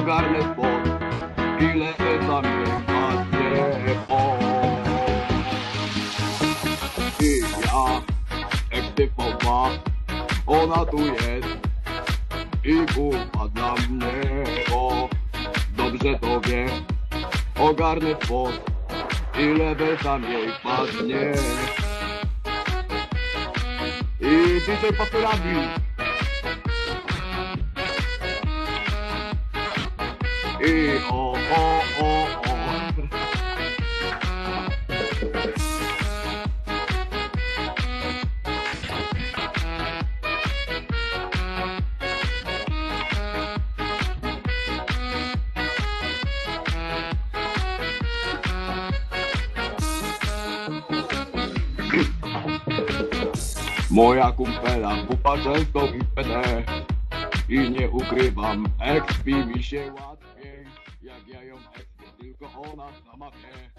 ogarnę spod, ile tam jej padnie o. I ja, ektypowa, ona tu jest i kupa dla mnie, bo dobrze to wie, ogarnę spod, ile tam jej padnie. I DJ papierami. I o, o, o, o. Moja kumpela kupa często w PD I nie ukrywam, expi mi się łatwiej Jak ja ją expię, tylko ona sama wie.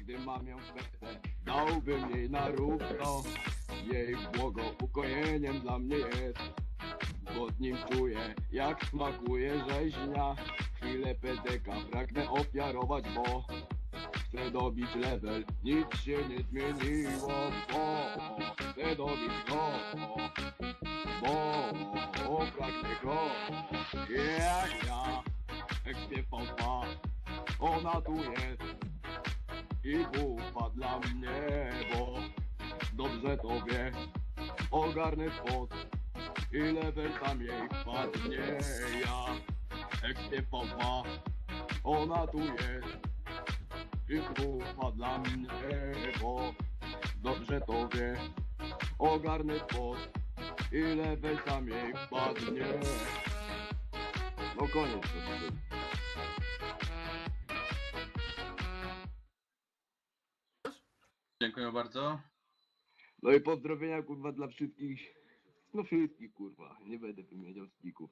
Gdy mam ją w serce, dałbym jej na równo. Jej błogo ukojeniem dla mnie jest. Bo z nim czuję, jak smakuje rzeźnia. Chwilę PDK pragnę ofiarować, bo Chcę dobić level, nic się nie zmieniło, bo chcę dobić go, bo pragnę go, jak ja, ekspiepowa, ona tu jest i bufa dla mnie, bo dobrze to wie, ogarnę spod i level tam jej wpadnie, ja, ekspiepowa, ona tu jest i grupa dla mnie, bo dobrze to wie. Ogarnę spod i level tam jej wpadnie. No koniec Dziękuję bardzo. No i pozdrowienia kurwa dla wszystkich. No wszystkich kurwa, nie będę wymieniał stików.